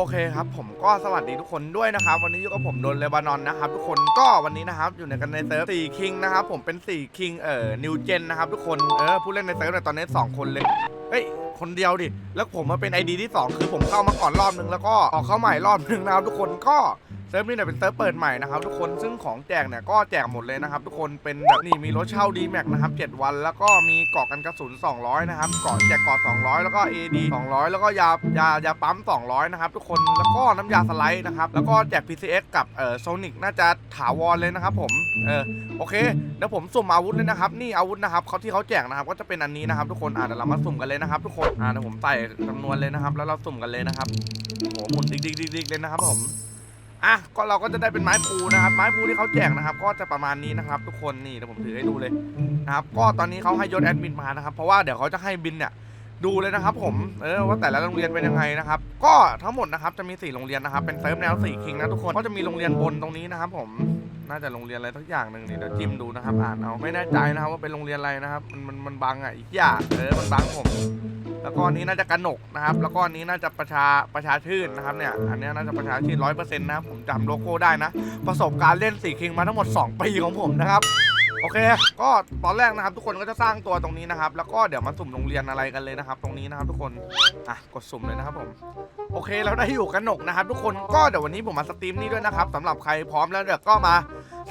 โอเคครับผมก็สวัสดีทุกคนด้วยนะครับ วันนี้อยู่กับผมโดนเลบานอนนะครับ ทุกคนก็วันนี้นะครับอยู่ในกันในเซิร์ฟสี่คิงนะครับผมเป็นสี่คิงเอ่อนิวเจนนะครับทุกคนเออผู้เล่นในเซิร์ฟเนี่ยตอนนี้สองคนเลยเฮ้ยคนเดียวดิแล้วผมมาเป็นไอดีที่สองคือผมเข้ามาก่อนรอบนึงแล้วก็ออกเข้าใหม่รอบนึงนะครับทุกคนก็ เซิร์ฟนี้เนี่ยเป็นเซิร์ฟเปิดใหม่นะครับทุกคนซึ่งของแจกเนี่ยก็แจกหมดเลยนะครับทุกคนเป็นแบบนี่มีรถเช่าดีแม็กนะครับ7วัน แล้วก็มีเกาะกันกระสุน 200 นะครับเกาะแจกเกาะ200 แล้วก็ AD 200 แล้วก็ยายายาปั๊ม 200 นะครับทุกคนแล้วก็น้ำยาสไลด์นะครับแล้วก็แจก PCX กับเอ่อโซนิกน่าจะถาวรเลยนะครับผมเออโอเคเดี๋ยวผมสุ่มอาวุธเลยนะครับนี่อาวุธนะครับเขาที่เขาแจกนะครับก็จะเป็นอันนี้นะครับทุกคนอ่าเดี๋ยวเรามาสุ่มกันเลยนะครับทุกคนอ่าเดี๋ยวผมใส่จำนวนเลยนะครับแล้วเราสุ่มกันเลยนะครับโอ้โหหมุนดิกดิกดิกดิกเลยนะครับผม อะก็เราก็จะได้เป็นไม้พูนะครับ ไม้พูที่เขาแจกนะครับ ก็จะประมาณนี้นะครับ ทุกคนนี่เดี๋ยวผมถือให้ดูเลยนะครับ ก็ตอนนี้เขาให้ยศแอดมินมานะครับ เพราะว่าเดี๋ยวเขาจะให้บินเนี่ยดูเลยนะครับผม เออว่าแต่ละโรงเรียนเป็นยังไงนะครับ ก็ทั้งหมดนะครับจะมี 4 โรงเรียนนะครับ เป็นเซิร์ฟแนวสี่คิงนะทุกคน ก็จะมีโรงเรียนบนตรงนี้นะครับผม น่าจะโรงเรียนอะไรทักอย่างหนึ่งนี่เดี๋ยวจิ้มดูนะครับ อ่านเอา ไม่แน่ใจนะครับว่าเป็นโรงเรียนอะไรนะครับ มันมันมันบังอะอีกอย่างเออ มันบังผม แล้วก็อันนี้น่าจะกระหนกนะครับ แล้วก็อันนี้น่าจะประชาประชาชื่นนะครับเนี่ย อันนี้น่าจะประชาชื่นร้อยเปอร์เซ็นต์นะครับผมจำโลโก้ได้นะ ประสบการณ์เล่นสี่คิงมาทั้งหมด 2 ปีของผมนะครับโอเค ก็ตอนแรกนะครับทุกคนก็จะสร้างตัวตรงนี้นะครับ แล้วก็เดี๋ยวมาสุ่มโรงเรียนอะไรกันเลยนะครับ ตรงนี้นะครับทุกคน อะกดสุ่มเลยนะครับผม โอเคเราได้อยู่กันหนกนะครับ ทุกคน ก็เดี๋ยววันนี้ผมมาสตรีมนี่ด้วยนะครับสำหรับใครพร้อมแล้วเดี๋ยวก็มา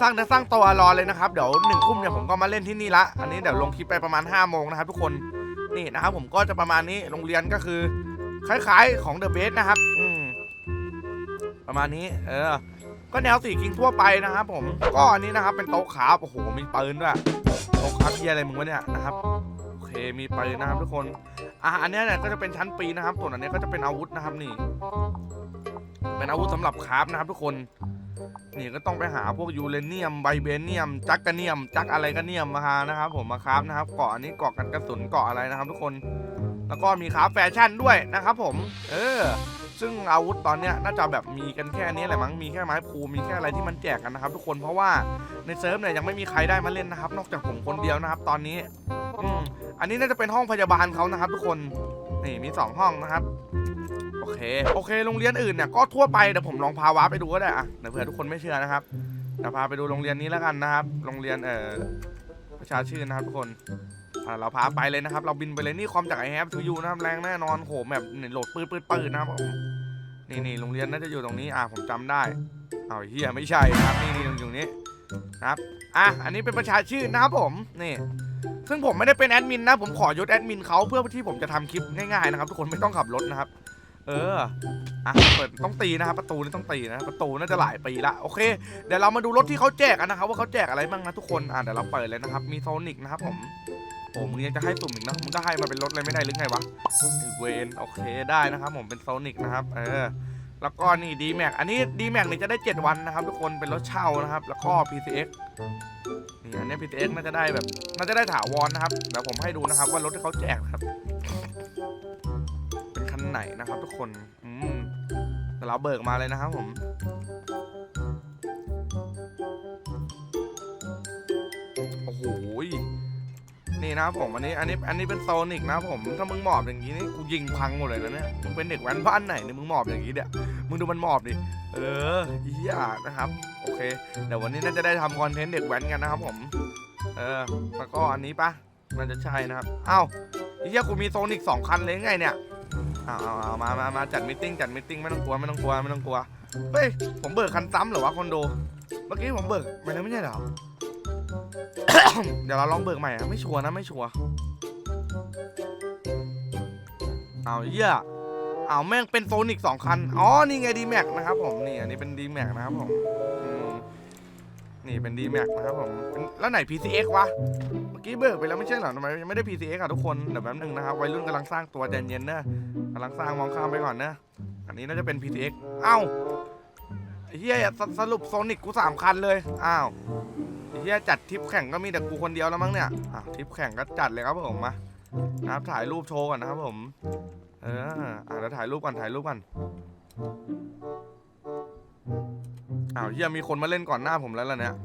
สร้างเนื้อสร้างตัวรอเลยนะครับ เดี๋ยวหนึ่งทุ่มเนี่ยผมก็มาเล่นที่นี่ละ อันนี้เดี๋ยวลงคลิปไปประมาณ5้าโมงนะครับทุกคน นี่นะครับผมก็จะประมาณนี้โรงเรียนก็คือคล้ายๆของเดอะเบสนะครับอืมประมาณนี้ เออ ก็แนวสี่คิงทั่วไปนะครับผมก็อันนี้นะครับเป็นโต๊ะขาโอ้โหมีปืนด้วยโต๊ะขาเพียอะไรมึงวะเนี่ยนะครับโอเคมีปืนนะครับทุกคนอะอันเนี้ยเนี่ยก็จะเป็นชั้นปีนะครับส่วนอันเนี้ยก็จะเป็นอาวุธนะครับนี่ เป็นอาวุธสำหรับคราฟนะครับทุกคน นี่ก็ต้องไปหาพวกยูเรเนียมไบเบเนียม จักกะเนียม จักอะไรก็เนียมมาหานะครับผมมาคราฟนะครับเกาะอันนี้เกาะกันกระสุนเกาะอะไรนะครับ ทุกคนแล้วก็มีคราฟแฟชั่นด้วยนะครับผม เออ ซึ่งอาวุธตอนเนี้ยน่าจะแบบมีกันแค่นี้แหละมั้ง มีแค่ไม้พลูมีแค่อะไรที่มันแจกกันนะครับทุกคน เพราะว่าในเซิร์ฟเนี่ยยังไม่มีใครได้มาเล่นนะครับ นอกจากผมคนเดียวนะครับตอนนี้ อืมอันนี้น่าจะเป็นห้องพยาบาลเขานะครับ ทุกคน นี่มีสองห้องนะครับ เค โอเค โรงเรียนอื่นเนี่ยก็ทั่วไปเดี๋ยวผมลองพาวาไปดูก็ได้อะเดี๋ยวเผื่อทุกคนไม่เชื่อนะครับเดี๋ยวพาไปดูโรงเรียนนี้แล้วกันนะครับ โรงเรียนเอ่อประชาชื่นนะครับทุกคนเราพาไปเลยนะครับ เราบินไปเลยนี่คอมจากไอแฮปทูยูนะครับแรงแน่นอนโหแบบโหลดปืนปืนปืนนะครับผมนี่นี่โรงเรียนน่าจะอยู่ตรงนี้อ่าผมจำได้เอาเฮียไม่ใช่นะครับนี่นี่ตรงอยู่นี้นะครับอะอันนี้เป็นประชาชื่นนะครับผมนี่ซึ่งผมไม่ได้เป็นแอดมินนะผมขอยศแอดมินเขาเพื่อที่ผมจะทำคลิปง่ายๆนะครับทุกคนไม่ต้องขับรถนะครับ เอออะเปิดต้องตีนะครับประตูนี่ต้องตีนะประตูน่าจะหลายปีละโอเคเดี๋ยวเรามาดูรถที่เขาแจกกันนะครับว่าเขาแจกอะไรบ้างนะทุกคนอะเดี๋ยวเราเปิดเลยนะครับมีโซนิกนะครับผมโอ้มึงยังจะให้สุ่มอีกนะมึงก็ให้มาเป็นรถเลยไม่ได้หรือไงวะเวนโอเคได้นะครับผมเป็นโซนิกนะครับเออแล้วก็นี่ดีแม็กอันนี้ดีแม็กนี่จะได้ 7 วันนะครับ ทุกคนเป็นรถเช่านะครับ แล้วก็ PCX นี่อันนี้ PCX น่าจะได้แบบน่าจะได้ถาวรนะครับเดี๋ยวผมให้ดูนะครับว่ารถที่เขาแจกครับ ไหนนะครับ ทุกคนอืมเดี๋ยวเราเบิกมาเลยนะครับผมโอ้โหนี่นะครับผมอันนี้อันนี้อันนี้เป็นโซนิกนะผมถ้ามึงหมอบอย่างนี้นี่กูยิงพังหมดเลยนะเนี่ยมึงเป็นเด็กแว้นบ้านไหนเนี่ยมึงหมอบอย่างนี้เนี่ยมึงดูมันหมอบดิเออเฮียนะครับโอเคเดี๋ยววันนี้น่าจะได้ทำคอนเทนต์เด็กแว้นกันนะครับผม เออแล้วก็อันนี้ปะน่าจะใช่นะครับอ้าวอ้เฮียกูมีโซนิกสองคันเลยไงเนี่ย เอาเอาเอามามามาจัดมิทติ้งจัดมิทติ้งไม่ต้องกลัวไม่ต้องกลัวไม่ต้องกลัว เฮ้ย ผมเบิกคันซ้ำเหรอวะคอนโด เมื่อกี้ผมเบิกไปแล้วไม่ใช่เหรอ เดี๋ยวเราลองเบิกใหม่อะไม่ชัวร์นะไม่ชัวร์ เอาเหี้ยเอาแม่งเป็นโซนิกสองคัน อ๋อ นี่ไงดีแม็กนะครับผม นี่อันนี้เป็นดีแม็กนะครับผม นี่เป็นดีแม็กนะครับผม แล้วไหน PCX วะ มื่อกี้เบิกไปแล้วไม่ใช่เหรอทำไมยังไม่ได้ PCX อะทุกคนเดี๋ยวแป๊บนึงนะครับวัยรุ่นกำลังสร้างตัวเย็นๆนะกำลังสร้างมองข้ามไปก่อนนะ อันนี้น่าจะเป็น PCX เอ้าเฮียสสรุปโซนิกกูสามคันเลย อ้าวเฮียจัดทริปแข่งก็มีแต่กูคนเดียวแล้วมั้งเนี่ย อะทริปแข่งก็จัดเลยครับผมมานะครับถ่ายรูปโชว์ก่อนนะครับผม เอออะแล้วถ่ายรูปก่อนถ่ายรูปก่อนอ้าวเฮียมีคนมาเล่นก่อนหน้าผมแล้วล่ะเนี่ย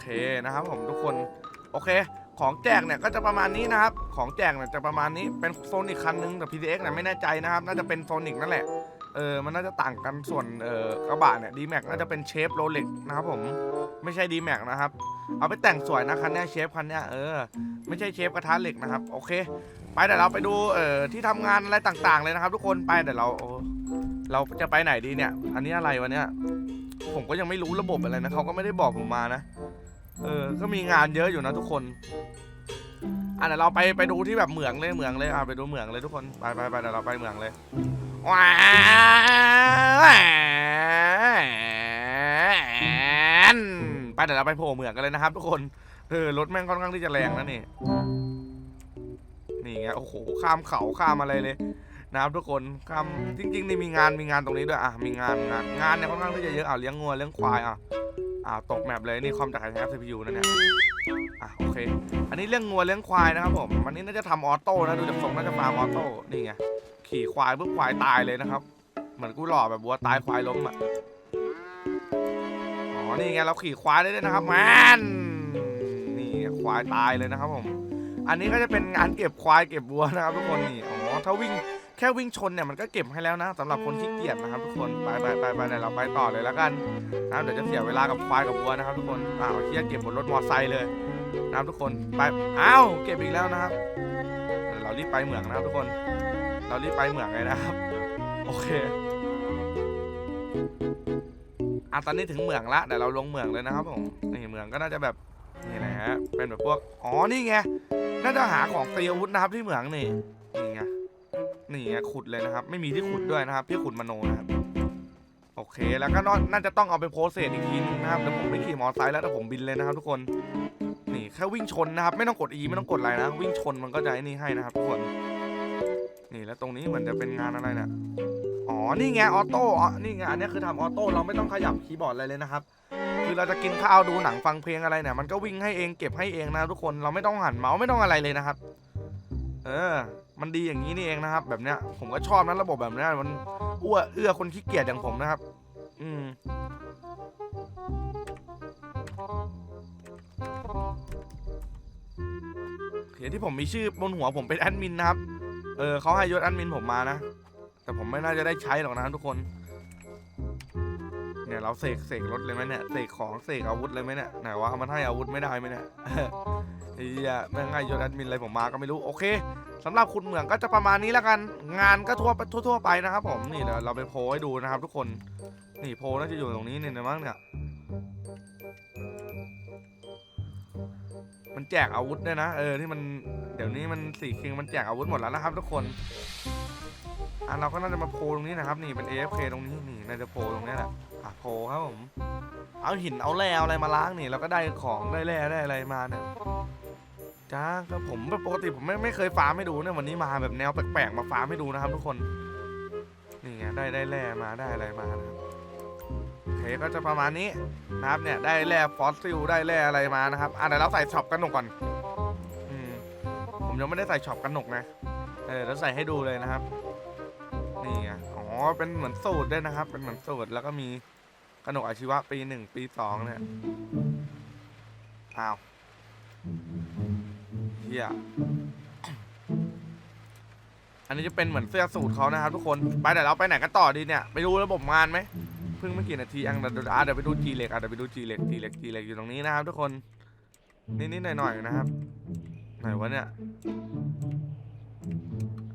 เคนะครับผมทุกคนโอเค ของแจกเนี่ยก็จะประมาณนี้นะครับ ของแจกเนี่ยจะประมาณนี้เป็นโซนิกคันนึงแต่ PTX เนี่ยไม่แน่ใจนะครับ น่าจะเป็นโซนิกนั่นแหละเออมันน่าจะต่างกันส่วนเออกระบะเนี่ยดีแม็กน่าจะเป็นเชฟโรเล็กนะครับผมไม่ใช่ดีแม็กนะครับ เอาไปแต่งสวยนะคันเนี้ยเชฟคันเนี้ยเออไม่ใช่เชฟกระทะเหล็กนะครับ โอเค ไปเดี๋ยวเราไปดูเอ่อที่ทำงานอะไรต่างๆเลยนะครับ ทุกคนไปเดี๋ยวเราเราจะไปไหนดีเนี่ย อันนี้อะไรวะเนี่ยผมก็ยังไม่รู้ระบบอะไรนะเขาก็ไม่ได้บอกผมมานะ เออ ก็มีงานเยอะอยู่นะทุกคน อะเดี๋ยวเราไปไปดูที่แบบเหมืองเลยเหมืองเลยอะไปดูเหมืองเลยทุกคนไปไปไปเดี๋ยวเราไปเหมืองเลยว้าวไปเดี๋ยวเราไปโผล่เหมืองกันเลยนะครับ ทุกคน เออรถแม่งค่อนข้างที่จะแรงนะนี่ นี่ไงโอ้โหข้ามเขาข้ามอะไรเลยนะครับทุกคนข้ามจริงๆนี่มีงานมีงานตรงนี้ด้วยอะมีงานงานงานเนี่ยค่อนข้างที่จะเยอะอะเลี้ยงงัวเลี้ยงควายอะ อ่าตกแมปเลยนี่คอมจากไอแอฟซีพียูนั่นเนี่ยอะโอเค อันนี้เลี้ยงงัวเลี้ยงควายนะครับผมอันนี้น่าจะทำออโต้นะดูจากทรงน่าจะฟาร์มออโต้นี่ไงขี่ควายปุ๊บควายตายเลยนะครับ เหมือนกูหล่อแบบวัวตายควายล้มอะอ๋อนี่ไงเราขี่ควายได้ด้วยนะครับแมนนี่ควายตายเลยนะครับผมอันนี้ก็จะเป็นงานเก็บควายเก็บวัวนะครับทุกคนนี่อ๋อถ้าวิ่ง แค่วิ่งชนเนี่ยมันก็เก็บให้แล้วนะสำหรับคนที่เกียจนะครับทุกคนไปไปไปไปเดี๋ยวเราไปต่อเลยแล้วกันนะครับเดี๋ยวจะเสียเวลากับควายกับวัวนะครับทุกคนอ้าวเฮียเก็บบนรถมอเตอร์ไซค์เลยนะครับทุกคนไปอ้าวเก็บอีกแล้วนะครับเดี๋ยวเรารีบไปเหมืองนะครับทุกคน เรารีบไปเหมืองเลยนะครับ โอเคอะตอนนี้ถึงเหมืองละเดี๋ยวเราลงเหมืองเลยนะครับผมนี่เหมืองก็น่าจะแบบนี่แหละฮะเป็นแบบพวกอ๋อนี่ไงน่าจะหาของตีอาวุธนะครับที่เหมืองนี่นี่ไง นี่ไงขุดเลยนะครับ ไม่มีที่ขุดด้วยนะครับที่ขุดมโนนะครับโอเค แล้วก็น่าจะต้องเอาไปโพสเซสอีกทีนึงนะครับเดี๋ยวผมไม่ขี่มอเตอร์ไซค์แล้วแต่ผมบินเลยนะครับ ทุกคน นี่แค่วิ่งชนนะครับ ไม่ต้องกด E ไม่ต้องกดอะไรนะ วิ่งชนมันก็จะไอ้นี่ให้นะครับทุกคน นี่แล้วตรงนี้เหมือนจะเป็นงานอะไรเนี่ยอ๋อ นี่ไงออโต้อ๋อนี่ไงอันนี้คือทำออโต้เราไม่ต้องขยับคีย์บอร์ดอะไรเลยนะครับ คือเราจะกินข้าวดูหนังฟังเพลงอะไรเนี่ย มันก็วิ่งให้เองเก็บให้เองนะทุกคน เราไม่ต้องหันเมาส์ไม่ต้องอะไรเลยนะครับ เออ มันดีอย่างนี้นี่เองนะครับ แบบเนี้ยผมก็ชอบนะระบบแบบเนี้ยมันอ้วเอื้อคนขี้เกียจอย่างผมนะครับ อืมเห็นที่ผมมีชื่อบนหัวผมเป็นแอดมินนะครับ เออเขาให้ยศแอดมินผมมานะ แต่ผมไม่น่าจะได้ใช้หรอกนะทุกคน เนี่ยเราเสกเสกรถเลยไหมเนี่ย เสกของเสกอาวุธเลยไหมเนี่ยไหนวะมันให้อาวุธไม่ได้ไหมเนี่ยไอ้เหี้ยแม่งให้ยศแอดมินอะไรผมมาก็ไม่รู้ โอเค สำหรับคุณเหมืองก็จะประมาณนี้แล้วกัน งานก็ทั่วทั่ว ๆ ไปนะครับ ผมนี่เดี๋ยวเราไปโพให้ดูนะครับ ทุกคนนี่โพน่าจะอยู่ตรงนี้เนี่ยนะมั้งเนี่ยมันแจกอาวุธด้วยนะเออที่มันเดี๋ยวนี้มันสี่คิงมันแจกอาวุธหมดแล้วนะครับ ทุกคนอะเราก็น่าจะมาโพตรงนี้นะครับ นี่เป็น AFK ตรงนี้นี่น่าจะโพตรงนี้แหละอะโพครับผมเอาหินเอาแร่อะไรมาล้างนี่เราก็ได้ของได้แร่ได้อะไรมาเนี่ย จ้าก็ผมปกติผมไม่ไม่เคยฟาร์มให้ดูเนี่ยวันนี้มาแบบแนวแปลกๆมาฟาร์มให้ดูนะครับทุกคนนี่ไงได้ได้แร่มาได้อะไรมานะครับเคก็จะประมาณนี้นะครับเนี่ยได้แร่ฟอสซิลได้แร่อะไรมานะครับอะเดี๋ยวเราใส่ช็อปกันหนกก่อนอืมผมยังไม่ได้ใส่ช็อปกันหนกนะเออแล้วใส่ให้ดูเลยนะครับนี่ไงอ๋อเป็นเหมือนสูตรด้วยนะครับ เป็นเหมือนสูตรแล้วก็มีกระหนกอาชีวะปีหนึ่งปีสองเนี่ยอ้าว เฮียอันนี้จะเป็นเหมือนเสื้อสูทเขานะครับทุกคน ไปเดี๋ยวเราไปไหนกันต่อดีเนี่ย ไปดูระบบงานไหม เพิ่งไม่กี่นาทีอังเดี๋ยวอะเดี๋ยวไปดูจีเล็กอะเดี๋ยวไปดูจีเล็กจีเล็กจีเล็กอยู่ตรงนี้นะครับทุกคน นิดๆหน่อยๆนะครับ ไหนวะเนี่ย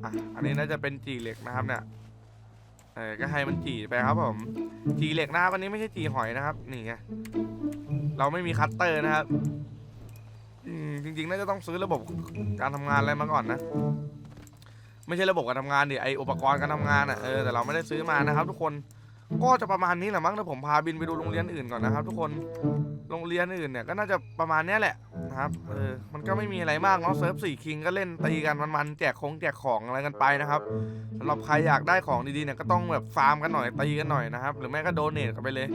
อะ อันนี้น่าจะเป็นจีเล็กนะครับเนี่ย เออก็ให้มันจีไปครับผม จีเหล็กนะครับอันนี้ไม่ใช่จีหอยนะครับ นี่ไง เราไม่มีคัตเตอร์นะครับ อืมจริงๆ น่าจะต้องซื้อระบบการทำงานอะไรมาก่อนนะ ไม่ใช่ระบบการทำงานดิไออุปกรณ์การทำงานอะเออแต่เราไม่ได้ซื้อมานะครับทุกคนก็จะประมาณนี้แหละมั้งถ้าผมพาบินไปดูโรงเรียนอื่นก่อนนะครับ ทุกคนโรงเรียนอื่นเนี่ยก็น่าจะประมาณเนี้ยแหละนะครับเออมันก็ไม่มีอะไรมากเนาะเซิร์ฟสี่คิงก็เล่นตีกันมันๆแจกของแจกของอะไรกันไปนะครับสำหรับใครอยากได้ของดีๆเนี่ยก็ต้องแบบฟาร์มกันหน่อยตีกันหน่อยนะครับ หรือไม่ก็โดเนทกันไปเลย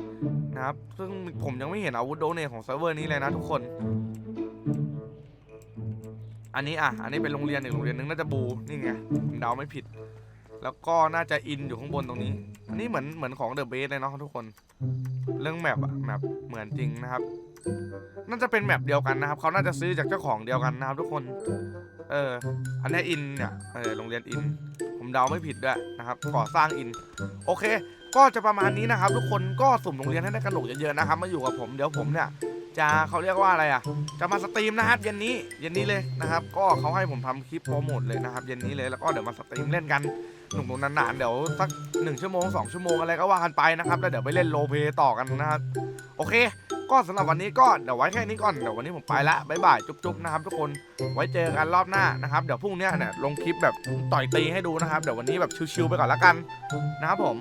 นะครับซึ่งผมยังไม่เห็นอาวุธโดเนทของเซิร์ฟเวอร์นี้เลยนะทุกคน อันนี้อะ อันนี้เป็นโรงเรียนอีกโรงเรียนนึงน่าจะบู นี่ไงผมเดาไม่ผิด แล้วก็น่าจะอินอยู่ข้างบนตรงนี้ อันนี้เหมือนเหมือนของเดอะเบสเลยเนาะทุกคน เรื่องแมปอะแมปเหมือนจริงนะครับ น่าจะเป็นแบบเดียวกันนะครับ เขาน่าจะซื้อจากเจ้าของเดียวกันนะครับ ทุกคน เออ อันนี้อินเนี่ยเออโรงเรียนอิน ผมเดาไม่ผิดด้วยนะครับ ก่อสร้างอิน โอเค ก็จะประมาณนี้นะครับ ทุกคน ก็สุ่มโรงเรียนให้ได้กระหนกเยอะๆนะครับ มาอยู่กับผม เดี๋ยวผมเนี่ย จะเขาเรียกว่าอะไรอะ จะมาสตรีมนะครับเย็นนี้เย็นนี้เลยนะครับ ก็เขาให้ผมทำคลิปโปรโมทเลยนะครับเย็นนี้เลยแล้วก็เดี๋ยวมาสตรีมเล่นกันหนุกๆนานๆเดี๋ยวสักหนึ่งชั่วโมงสองชั่วโมงอะไรก็ว่ากันไปนะครับแล้วเดี๋ยวไปเล่นโลเพต่อกันนะครับโอเค ก็สำหรับวันนี้ก็เดี๋ยวไว้แค่นี้ก่อนเดี๋ยววันนี้ผมไปละบ๊ายบายจุ๊บๆนะครับทุกคนไว้เจอกันรอบหน้านะครับเดี๋ยวพรุ่งนี้เนี่ยลงคลิปแบบต่อยตีให้ดูนะครับเดี๋ยววันนี้แบบชิวๆไปก่อนละกันนะครับผม